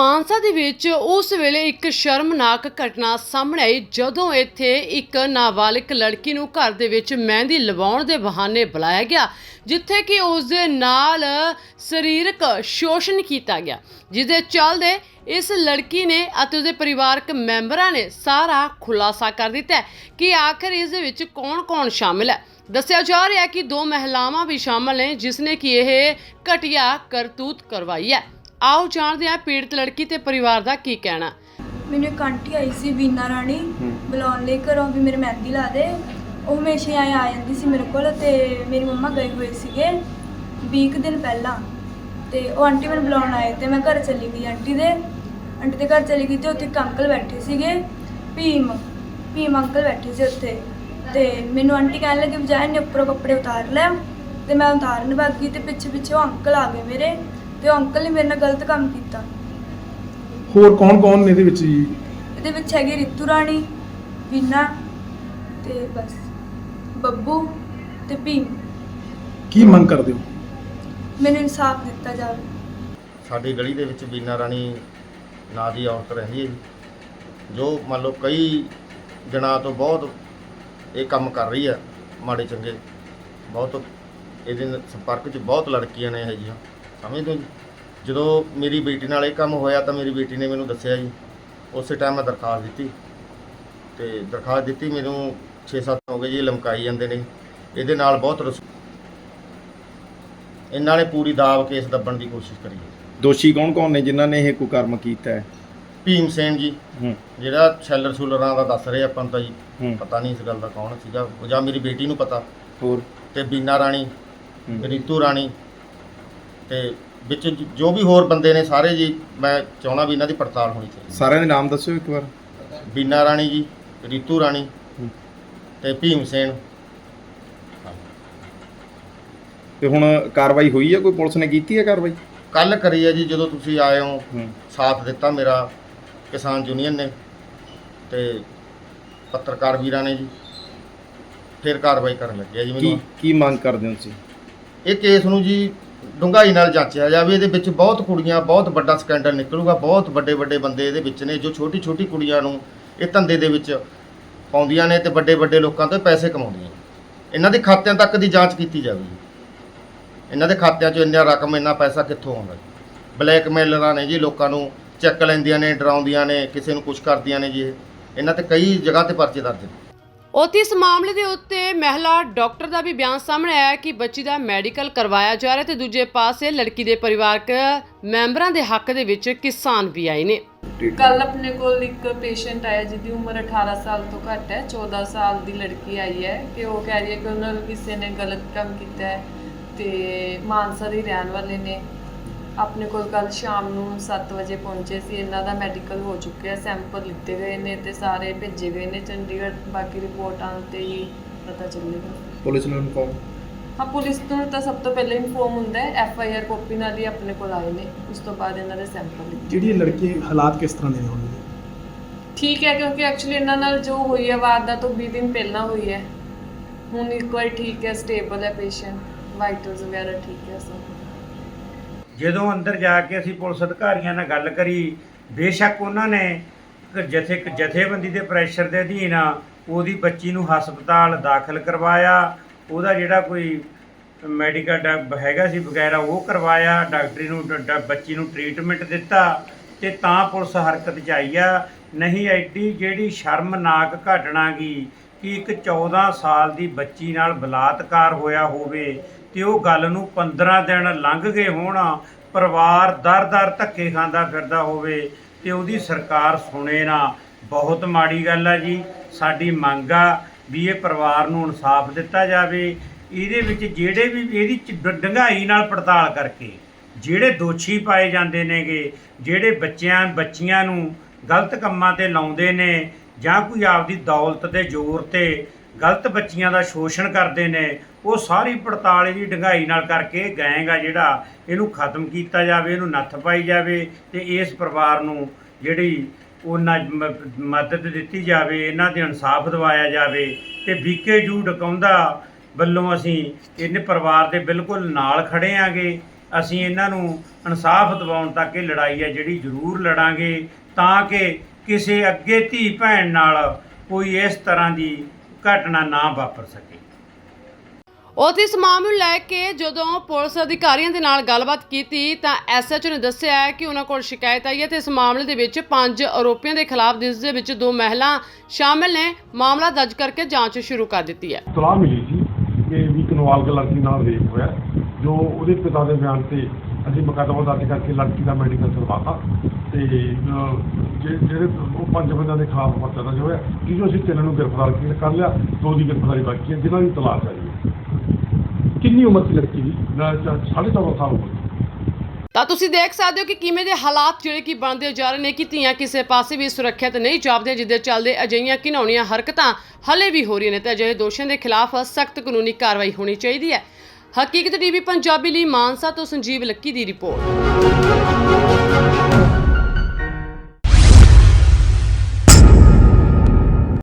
ਮਾਨਸਾ ਦੇ ਵਿੱਚ ਉਸ ਵੇਲੇ ਇੱਕ ਸ਼ਰਮਨਾਕ ਘਟਨਾ ਸਾਹਮਣੇ ਆਈ, ਜਦੋਂ ਇੱਥੇ ਇੱਕ ਨਾਬਾਲਿਗ ਲੜਕੀ ਨੂੰ ਘਰ ਦੇ ਵਿੱਚ ਮਹਿੰਦੀ ਲਵਾਉਣ ਦੇ ਬਹਾਨੇ ਬੁਲਾਇਆ ਗਿਆ, ਜਿੱਥੇ ਕਿ ਉਸ ਦੇ ਨਾਲ ਸਰੀਰਕ ਸ਼ੋਸ਼ਣ ਕੀਤਾ ਗਿਆ ਜਿਸ ਦੇ ਚੱਲਦੇ ਇਸ ਲੜਕੀ ਨੇ ਅਤੇ ਉਸਦੇ ਪਰਿਵਾਰਕ ਮੈਂਬਰਾਂ ਨੇ ਸਾਰਾ ਖੁਲਾਸਾ ਕਰ ਦਿੱਤਾ ਕਿ ਆਖਰ ਇਸ ਦੇ ਵਿੱਚ ਕੌਣ-ਕੌਣ ਸ਼ਾਮਿਲ ਹੈ। ਦੱਸਿਆ ਜਾ ਰਿਹਾ ਕਿ ਦੋ ਮਹਿਲਾਵਾਂ ਵੀ ਸ਼ਾਮਲ ਨੇ, ਜਿਸ ਨੇ ਕਿ ਇਹ ਘਟੀਆ ਕਰਤੂਤ ਕਰਵਾਈ ਹੈ। ਆਓ ਜਾਣਦੇ ਹਾਂ ਪੀੜਤ ਲੜਕੀ ਤੇ ਪਰਿਵਾਰ ਦਾ ਕੀ ਕਹਿਣਾ। ਮੈਨੂੰ ਇੱਕ ਆਂਟੀ ਆਈ ਸੀ ਵੀਨਾ ਰਾਣੀ ਬੁਲਾਉਣ ਲਈ ਘਰੋਂ ਵੀ ਮੇਰੇ ਮਹਿੰਦੀ ਲਾ ਦੇ। ਉਹ ਹਮੇਸ਼ਾ ਆਏ ਆ ਜਾਂਦੀ ਸੀ ਮੇਰੇ ਕੋਲ ਤੇ ਮੇਰੀ ਮੰਮਾ ਗਏ ਹੋਏ ਸੀਗੇ 20 ਕੁ ਦਿਨ ਪਹਿਲਾਂ। ਤੇ ਉਹ ਆਂਟੀ ਮੈਨੂੰ ਬੁਲਾਉਣ ਆਏ ਤੇ ਮੈਂ ਘਰ ਚਲੀ ਗਈ ਆਂਟੀ ਦੇ। ਆਂਟੀ ਦੇ ਘਰ ਚਲੀ ਗਈ ਤੇ ਉੱਥੇ ਇੱਕ ਅੰਕਲ ਬੈਠੇ ਸੀਗੇ ਭੀਮ ਭੀਮ ਅੰਕਲ ਬੈਠੇ ਸੀ ਉੱਥੇ। ਤੇ ਮੈਨੂੰ ਆਂਟੀ ਕਹਿਣ ਲੱਗੀ ਬਜਾਏ ਨੇ ਉੱਪਰੋਂ ਕੱਪੜੇ ਉਤਾਰ ਲੈ। ਤੇ ਮੈਂ ਉਤਾਰਨ ਬਾਗੀ ਤੇ ਪਿੱਛੇ ਪਿੱਛੇ ਉਹ ਅੰਕਲ ਆ ਗਏ ਮੇਰੇ। ਤੇ ਉਹ ਅੰਕਲ ਨੇ ਮੇਰੇ ਨਾਲ ਗਲਤ ਕੰਮ ਕੀਤਾ। ਹੋਰ ਕੌਣ ਕੌਣ ਨੇ ਇਹਦੇ ਵਿੱਚ ਜੀ? ਇਹਦੇ ਵਿੱਚ ਹੈਗੇ ਰਿਤੂ ਰਾਣੀ ਵੀਨਾ ਤੇ ਬਸ। ਬੱਬੂ ਤੇ ਭੀਮ। ਕੀ ਮੰਗ ਕਰਦੇ ਹੋ? ਮੈਨੂੰ ਇਨਸਾਫ ਦਿੱਤਾ ਜਾਵੇ। ਸਾਡੀ ਗਲੀ ਦੇ ਵਿੱਚ ਬੀਨਾ ਰਾਣੀ ਨਾਂ ਦੀ ਔਰਤ ਰਹਿੰਦੀ ਹੈ ਜੀ। ਜੋ ਮੰਨ ਲਓ ਕਈ ਦਿਨਾਂ ਤੋਂ ਬਹੁਤ ਇਹ ਕੰਮ ਕਰ ਰਹੀ ਹੈ ਮਾੜੇ ਚੰਗੇ। ਬਹੁਤ ਇਹਦੇ ਨਾਲ ਸੰਪਰਕ 'ਚ ਬਹੁਤ ਲੜਕੀਆਂ ਨੇ ਇਹ ਜੀਆਂ। ਸਮਝਦੇ ਹੋ ਜੀ। ਜਦੋਂ ਮੇਰੀ ਬੇਟੀ ਨਾਲ ਇਹ ਕੰਮ ਹੋਇਆ ਤਾਂ ਮੇਰੀ ਬੇਟੀ ਨੇ ਮੈਨੂੰ ਦੱਸਿਆ ਜੀ। ਉਸੇ ਟਾਈਮ ਮੈਂ ਦਰਖਾਸਤ ਦਿੱਤੀ। ਤੇ ਦਰਖਾਸਤ ਦਿੱਤੀ ਮੈਨੂੰ 6-7 ਹੋ ਗਏ ਜੀ ਲਮਕਾਈ ਜਾਂਦੇ ਨੇ। ਇਹਦੇ ਨਾਲ ਬਹੁਤ ਰਸ ਇਹਨਾਂ ਨੇ ਪੂਰੀ ਦਾਬ ਕੇਸ ਦੱਬਣ ਦੀ ਕੋਸ਼ਿਸ਼ ਕਰੀ ਹੈ। ਦੋਸ਼ੀ ਕੌਣ ਕੌਣ ਨੇ ਜਿਨ੍ਹਾਂ ਨੇ ਇਹ ਕੁਕਰਮ ਕੀਤਾ ਹੈ? ਭੀਮ ਸੈਨ ਜੀ। ਹੂੰ। ਜਿਹੜਾ ਛੈਲਰ ਛੂਲਰਾਂ ਦਾ ਦੱਸ ਰਹੇ ਆਪਾਂ ਨੂੰ ਤਾਂ ਜੀ। ਹੂੰ। ਪਤਾ ਨਹੀਂ ਇਸ ਗੱਲ ਦਾ ਕੌਣ ਸੀਗਾ। ਉਹ ਜਾਂ ਮੇਰੀ ਬੇਟੀ ਨੂੰ ਪਤਾ। ਹੋਰ? ਤੇ ਬੀਨਾ ਰਾਣੀ ਹੂੰ। ਰੀਤੂ ਰਾਣੀ ਤੇ ਵਿੱਚ ਜ- ਵੀ ਹੋਰ ਬੰਦੇ ਨੇ ਸਾਰੇ ਜੀ ਮੈਂ ਚਾਹਣਾ ਵੀ ਇਹਨਾਂ ਦੀ ਪੜਤਾਲ ਹੋਣੀ ਚਾਹੀਦੀ ਸਾਰਿਆਂ ਦੇ ਨਾਮ ਦੱਸਿਓ ਇੱਕ ਵਾਰ। ਬੀਨਾ ਰਾਣੀ ਜੀ ਰੀਤੂ ਰਾਣੀ। ਤੇ ਭੀਮ ਸੈਨ। ਤੇ ਹੁਣ ਕਾਰਵਾਈ ਹੋਈ ਹੈ ਕੋਈ ਪੁਲਿਸ ਨੇ ਕੀਤੀ ਹੈ ਕਾਰਵਾਈ? ਕੱਲ ਕਰੀ ਹੈ ਜੀ ਜਦੋਂ ਤੁਸੀਂ ਆਏ ਹੋ। ਹੂੰ। ਸਾਥ ਦਿੱਤਾ ਮੇਰਾ ਕਿਸਾਨ ਯੂਨੀਅਨ ਨੇ ਤੇ ਪੱਤਰਕਾਰ ਵੀਰਾਂ ਨੇ ਜੀ। ਫਿਰ ਕਾਰਵਾਈ ਕਰਨ ਲੱਗਿਆ ਜੀ ਕੀ ਮੈਨੂੰ। ਕੀ ਮੰਗ ਕਰਦੇ ਹੋ ਤੁਸੀਂ? ਇਹ ਕੇਸ ਨੂੰ ਜੀ ਡੂੰਘਾਈ ਨਾਲ ਜਾਂਚਿਆ ਜਾਵੇ, ਇਹਦੇ ਵਿੱਚ ਬਹੁਤ ਕੁੜੀਆਂ, ਬਹੁਤ ਵੱਡਾ ਸਕੈਂਡਲ ਨਿਕਲੂਗਾ, ਬਹੁਤ ਵੱਡੇ ਵੱਡੇ ਬੰਦੇ ਇਹਦੇ ਵਿੱਚ ਨੇ, ਜੋ ਛੋਟੀ ਛੋਟੀ ਕੁੜੀਆਂ ਨੂੰ ਇਹ ਧੰਦੇ ਦੇ ਵਿੱਚ ਪਾਉਂਦੀਆਂ ਨੇ ਤੇ ਵੱਡੇ ਵੱਡੇ ਲੋਕਾਂ ਤੋਂ ਪੈਸੇ ਕਮਾਉਂਦੀਆਂ ਇਹਨਾਂ ਦੇ ਖਾਤਿਆਂ ਤੱਕ ਦੀ ਜਾਂਚ ਕੀਤੀ ਜਾਵੇ। ਜੀ ਇਹਨਾਂ ਦੇ ਖਾਤਿਆਂ 'ਚ ਇੰਨਾ ਰਕਮ, ਇੰਨਾ ਪੈਸਾ ਕਿੱਥੋਂ ਆਉਂਦਾ ਬਲੈਕਮੇਲਰਾਂ ਨੇ ਜੀ ਲੋਕਾਂ ਨੂੰ ਚੈੱਕ ਲੈਂਦੀਆਂ ਨੇ, ਡਰਾਉਂਦੀਆਂ ਨੇ, ਕਿਸੇ ਨੂੰ ਕੁਝ ਕਰਦੀਆਂ ਨੇ ਜੀ ਇਹਨਾਂ ਤੇ ਕਈ ਜਗ੍ਹਾ ਤੇ ਪਰਚੇ ਦਰਜ ਨੇ। ਉੱਥੇ ਇਸ ਮਾਮਲੇ ਦੇ ਉੱਤੇ ਮਹਿਲਾ ਡਾਕਟਰ ਦਾ ਵੀ ਬਿਆਨ ਸਾਹਮਣੇ ਆਇਆ ਕਿ ਬੱਚੀ ਦਾ ਮੈਡੀਕਲ ਕਰਵਾਇਆ ਜਾ ਰਿਹਾ ਤੇ ਦੂਜੇ ਪਾਸੇ ਲੜਕੀ ਦੇ ਪਰਿਵਾਰਕ ਮੈਂਬਰਾਂ ਦੇ ਹੱਕ ਦੇ ਵਿੱਚ ਕਿਸਾਨ ਵੀ ਆਏ ਨੇ। ਕੱਲ ਆਪਣੇ ਕੋਲ ਇੱਕ ਪੇਸ਼ੈਂਟ ਆਇਆ ਜਿਹਦੀ ਉਮਰ 18 ਸਾਲ ਤੋਂ ਘੱਟ ਹੈ 14 ਸਾਲ ਦੀ ਲੜਕੀ ਆਈ ਹੈ ਕਿ ਉਹ ਕਹਿ ਰਹੀ ਹੈ ਕਿ ਉਹਨਾਂ ਨੂੰ ਕਿਸੇ ਨੇ ਗਲਤ ਕੰਮ ਕੀਤਾ ਹੈ ਤੇ ਮਾਨਸਾ ਦੇ ਰਹਿਣ ਵਾਲੇ ਨੇ। ਆਪਣੇ ਕੋਲ ਕੱਲ ਸ਼ਾਮ ਨੂੰ 7 ਵਜੇ ਪਹੁੰਚੇ ਸੀ ਇਹਨਾਂ ਦਾ ਮੈਡੀਕਲ ਹੋ ਚੁੱਕਿਆ ਸੈਂਪਲ ਲਿੱਤੇ ਗਏ ਨੇ ਤੇ ਸਾਰੇ ਭੇਜੇ ਗਏ ਨੇ ਚੰਡੀਗੜ੍ਹ ਬਾਕੀ ਰਿਪੋਰਟ ਆਉਣ ਤੇ ਹੀ ਪਤਾ ਚੱਲੇਗਾ। ਪੁਲਿਸ ਨੂੰ ਇਨਫੋਰਮ ਹਾਂ ਪੁਲਿਸ ਨੂੰ ਤਾਂ ਸਭ ਤੋਂ ਪਹਿਲਾਂ ਇਨਫੋਰਮ ਹੁੰਦਾ ਹੈ ਐਫ ਆਈ ਆਰ ਕਾਪੀ ਨਾਲ ਹੀ ਆਪਣੇ ਕੋਲ ਆਏ ਨੇ ਉਸ ਤੋਂ ਬਾਅਦ ਇਹਨਾਂ ਦੇ ਸੈਂਪਲ ਲਿੱਤੇ ਜਿਹੜੀ ਇਹ ਲੜਕੀ ਹਾਲਾਤ ਕਿਸ ਤਰ੍ਹਾਂ ਦੇ ਨੇ ਹੁਣ? ਠੀਕ ਹੈ ਕਿਉਂਕਿ ਐਕਚੁਅਲੀ ਇਹਨਾਂ ਨਾਲ ਜੋ ਹੋਈ ਹੈ ਵਾਰਦਾਤ ਤੋਂ 20 ਦਿਨ ਪਹਿਲਾਂ ਹੋਈ ਹੈ। ਹੁਣ ਇੱਕ ਵਾਰ ਠੀਕ ਹੈ ਸਟੇਬਲ ਹੈ ਪੇਸ਼ੈਂਟ ਵਾਈਟਲਸ ਵਗੈਰਾ ਠੀਕ ਹੈ ਸਭ। ਜਦੋਂ ਅੰਦਰ ਜਾ ਕੇ ਅਸੀਂ ਪੁਲਿਸ ਅਧਿਕਾਰੀਆਂ ਨਾਲ ਗੱਲ ਕਰੀ, ਬੇਸ਼ੱਕ ਉਹਨਾਂ ਨੇ ਜਥੇ ਜਥੇਬੰਦੀ ਦੇ ਪ੍ਰੈਸ਼ਰ ਦੇ ਅਧੀਨ ਉਹਦੀ ਬੱਚੀ ਨੂੰ ਹਸਪਤਾਲ ਦਾਖਲ ਕਰਵਾਇਆ, ਉਹਦਾ ਜਿਹੜਾ ਕੋਈ ਮੈਡੀਕਲ ਡਾ- ਹੈਗਾ ਸੀ ਵਗੈਰਾ ਉਹ ਕਰਵਾਇਆ, ਡਾਕਟਰੀ ਨੂੰ, ਡ- ਬੱਚੀ ਨੂੰ ਟ੍ਰੀਟਮੈਂਟ ਦਿੱਤਾ ਤੇ ਤਾਂ ਪੁਲਿਸ ਹਰਕਤ 'ਚ ਆਈ ਆ। ਨਹੀਂ, ਐਡੀ ਜਿਹੜੀ ਸ਼ਰਮਨਾਕ ਘਟਨਾ ਗਈ ਕਿ ਇੱਕ 14 ਸਾਲ ਦੀ ਬੱਚੀ ਨਾਲ ਬਲਾਤਕਾਰ ਹੋਇਆ ਹੋਵੇ ਤੇ ਉਹ ਗੱਲ ਨੂੰ 15 ਦਿਨ ਲੰਘ ਗਏ ਹੋਣ, ਪਰਿਵਾਰ ਦਰ-ਦਰ ਧੱਕੇ ਖਾਂਦਾ ਫਿਰਦਾ ਹੋਵੇ ਤੇ ਉਹਦੀ ਸਰਕਾਰ ਸੁਣੇ ਨਾ। ਬਹੁਤ ਮਾੜੀ ਗੱਲ ਆ ਜੀ। ਸਾਡੀ ਮੰਗ ਆ ਵੀ ਇਹ ਪਰਿਵਾਰ ਨੂੰ ਇਨਸਾਫ ਦਿੱਤਾ ਜਾਵੇ। ਇਹਦੇ ਵਿੱਚ ਜਿਹੜੇ ਵੀ ਇਹਦੀ ਚ ਡੂੰਘਾਈ ਨਾਲ ਪੜਤਾਲ ਕਰਕੇ ਜਿਹੜੇ ਦੋਸ਼ੀ ਪਾਏ ਜਾਂਦੇ ਨੇਗੇ, ਜਿਹੜੇ ਬੱਚਿਆਂ, ਬੱਚੀਆਂ ਨੂੰ ਗਲਤ ਕੰਮਾਂ ਤੇ ਲਾਉਂਦੇ ਨੇ ਜਾਂ ਕੋਈ ਆਪਦੀ ਦੌਲਤ ਦੇ ਜ਼ੋਰ ਤੇ ਗਲਤ ਬੱਚੀਆਂ ਦਾ ਸ਼ੋਸ਼ਣ ਕਰਦੇ ਨੇ, ਉਹ ਸਾਰੀ ਪੜਤਾਲ ਇਹਦੀ ਡੂੰਘਾਈ ਨਾਲ ਕਰਕੇ ਗੈਂਗ ਆ ਜਿਹੜਾ, ਇਹਨੂੰ ਖਤਮ ਕੀਤਾ ਜਾਵੇ, ਇਹਨੂੰ ਨੱਥ ਪਾਈ ਜਾਵੇ ਤੇ ਇਸ ਪਰਿਵਾਰ ਨੂੰ ਜਿਹੜੀ ਉਹਨਾਂ ਮ- ਮਦਦ ਦਿੱਤੀ ਜਾਵੇ, ਇਹਨਾਂ ਦੇ ਇਨਸਾਫ ਦਿਵਾਇਆ ਜਾਵੇ ਤੇ ਬੀਕੇ ਜੂ ਡਕਾਉਂਦਾ ਵੱਲੋਂ ਅਸੀਂ ਇਹਨੇ ਪਰਿਵਾਰ ਦੇ ਬਿਲਕੁਲ ਨਾਲ ਖੜੇ ਆਂਗੇ। ਅਸੀਂ ਇਹਨਾਂ ਨੂੰ ਇਨਸਾਫ ਦਿਵਾਉਣ ਤੱਕ ਇਹ ਲੜਾਈ ਹੈ ਜਿਹੜੀ ਜ਼ਰੂਰ ਲੜਾਂਗੇ ਤਾਂ ਕਿ ਕਿਸੇ ਅੱਗੇ ਧੀ ਭੈਣ ਨਾਲ ਕੋਈ ਇਸ ਤਰ੍ਹਾਂ ਦੀ ਘਟਨਾ ਨਾ ਵਾਪਰ ਸਕੇ। ਉੱਥੇ ਇਸ ਮਾਮਲੇ ਨੂੰ ਲੈ ਕੇ ਜਦੋਂ ਪੁਲਿਸ ਅਧਿਕਾਰੀਆਂ ਦੇ ਨਾਲ ਗੱਲਬਾਤ ਕੀਤੀ ਤਾਂ ਐਸਐਚਓ ਨੇ ਦੱਸਿਆ ਕਿ ਉਹਨਾਂ ਕੋਲ ਸ਼ਿਕਾਇਤ ਆਈ ਹੈ ਤੇ ਇਸ ਮਾਮਲੇ ਦੇ ਵਿੱਚ ਪੰਜ ਆਰੋਪੀਆਂ ਦੇ ਖਿਲਾਫ ਜਿਸ ਦੇ ਵਿੱਚ ਦੋ ਮਹਿਲਾ ਸ਼ਾਮਲ ਨੇ ਮਾਮਲਾ ਦਰਜ ਕਰਕੇ ਜਾਂਚ ਸ਼ੁਰੂ ਕਰ ਦਿੱਤੀ ਹੈ। ਤਲਾਹ ਮਿਲੀ ਸੀ ਕਿ ਵੀ ਕਨਵਾਲ ਦੇ ਲੜਕੀ ਨਾਲ ਰੇਪ ਹੋਇਆ ਜੋ ਉਹਦੇ ਪਿਤਾ ਦੇ ਬਿਆਨ ਤੇ ਅਸੀਂ ਮੁਕੱਦਮਾ ਦਰਜ ਕਰਕੇ ਲੜਕੀ ਦਾ ਮੈਡੀਕਲ ਕਰਵਾਤਾ ਤੇ ਜੇ- ਜਿਹੜੇ ਉਹ ਪੰਜ ਬੰਦਿਆਂ ਦੇ ਖਿਲਾਫ ਪਰਚਾ ਦਰਜ ਹੋਇਆ ਕਿ ਜੋ ਅਸੀਂ ਤਿੰਨ ਨੂੰ ਗ੍ਰਿਫਤਾਰ ਕੀ- ਕਰ ਲਿਆ ਦੋ ਦੀ ਗ੍ਰਿਫਤਾਰੀ ਬਾਕੀ ਹੈ ਜਿਨ੍ਹਾਂ ਦੀ ਤਲਾਸ਼ ਹੈ ਕਿੰਨੀ ਉਮਰ ਸੀ ਲੜਕੀ ਦੀ? ਸਾਢੇ ਚੌਦਾਂ ਸਾਲ ਉਮਰ ਤਾਂ ਤੁਸੀਂ ਦੇਖ ਸਕਦੇ ਹੋ ਕਿ ਕਿਵੇਂ ਦੇ ਹਾਲਾਤ ਜਿਹੜੇ ਕਿ ਬਣਦੇ ਜਾ ਰਹੇ ਨੇ ਕਿ ਧੀਆਂ ਕਿਸੇ ਪਾਸੇ ਵੀ ਸੁਰੱਖਿਅਤ ਨਹੀਂ ਜਾਪਦੀਆਂ ਜਿੱਦੇ ਚੱਲਦੇ ਅਜਿਹੀਆਂ ਘਿਨਾਉਣੀਆਂ ਹਰਕਤਾਂ ਹਲੇ ਵੀ ਹੋ ਰਹੀਆਂ ਨੇ ਤੇ ਅਜਿਹੇ ਦੋਸ਼ੀਆਂ ਦੇ ਖਿਲਾਫ ਸਖਤ ਕਾਨੂੰਨੀ ਕਾਰਵਾਈ ਹੋਣੀ ਚਾਹੀਦੀ ਹੈ। ਹਕੀਕਤ ਟੀਵੀ ਪੰਜਾਬੀ ਲਈ ਮਾਨਸਾ ਤੋਂ ਸੰਜੀਵ ਲੱਕੀ ਦੀ ਰਿਪੋਰਟ।